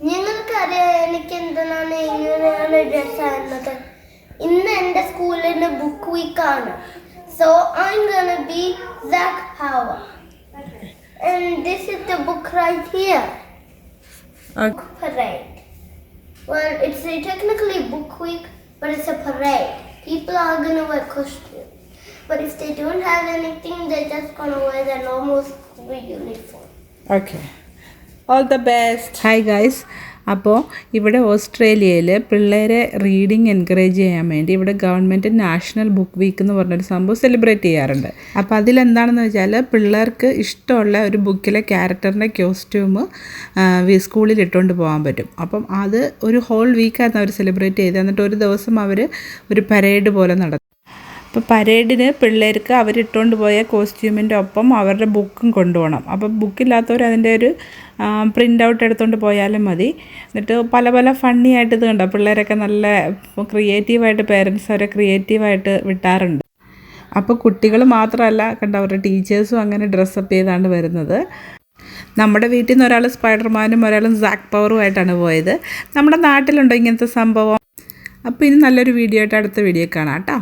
നിങ്ങൾക്കറിയാം എനിക്ക് എന്തിനാണ് ഇങ്ങനെയാണ് ഡ്രസ് ആയിരുന്നത് ഇന്ന് എൻ്റെ സ്കൂളിൻ്റെ book വീക്കാണ് so I gonna be Zach Howard. And this is the book right here. Okay. Parade. Well, it's a technically book week, but it's a parade. People are gonna wear costumes. But if they don't have anything, they're just gonna wear their normal school uniform. Okay All the best hi guys അപ്പോൾ ഇവിടെ ഓസ്ട്രേലിയയിൽ പിള്ളേരെ reading encourage ചെയ്യാൻ വേണ്ടി ഇവിടെ government national book week എന്ന് പറഞ്ഞൊരു സംഭവം സെലിബ്രേറ്റ് ചെയ്യാറുണ്ട്. അപ്പോൾ അതിലെന്താണെന്ന് വെച്ചാൽ പിള്ളേർക്ക് ഇഷ്ടമുള്ള ഒരു ബുക്കിലെ ക്യാരക്ടറിന്റെ കോസ്റ്റ്യൂം സ്കൂളിൽ ഇട്ടുകൊണ്ട് പോകാൻ പറ്റും. അപ്പം അത് ഒരു ഹോൾ വീക്കായിരുന്നു അവർ സെലിബ്രേറ്റ് ചെയ്തത്. എന്നിട്ട് ഒരു ദിവസം അവർ ഒരു പരേഡ് പോലെ നടത്തി അപ്പോൾ പരേഡിന് പിള്ളേർക്ക് അവരിട്ടുകൊണ്ട് പോയ കോസ്റ്റ്യൂമിന്റെ ഒപ്പം അവരുടെ ബുക്കും കൊണ്ടുപോകണം അപ്പോൾ ബുക്കില്ലാത്തവർ അതിന്റെ ഒരു പ്രിന്റ് ഔട്ട് എടുത്തുകൊണ്ട് പോയാലും മതി. എന്നിട്ട് പല പല ഫണ്ണി ആയിട്ട് ഇത് കണ്ടോ? പിള്ളേരൊക്കെ നല്ല ക്രിയേറ്റീവായിട്ട് പേരൻസ് അവരെ ക്രിയേറ്റീവായിട്ട് വിട്ടാറുണ്ട്. അപ്പോൾ കുട്ടികൾ മാത്രമല്ല കണ്ട? അവരുടെ ടീച്ചേഴ്സും അങ്ങനെ ഡ്രസ്സപ്പ് ചെയ്താണ് വരുന്നത്. നമ്മുടെ വീട്ടിൽ നിന്ന് ഒരാൾ സ്പൈഡർമാനും ഒരാളും സാക്ക് പവറുമായിട്ടാണ് പോയത്. നമ്മുടെ നാട്ടിലുണ്ടോ ഇങ്ങനത്തെ സംഭവം? അപ്പോൾ ഇനി നല്ലൊരു വീഡിയോ ആയിട്ട് അടുത്ത വീഡിയോ കാണാം കേട്ടോ.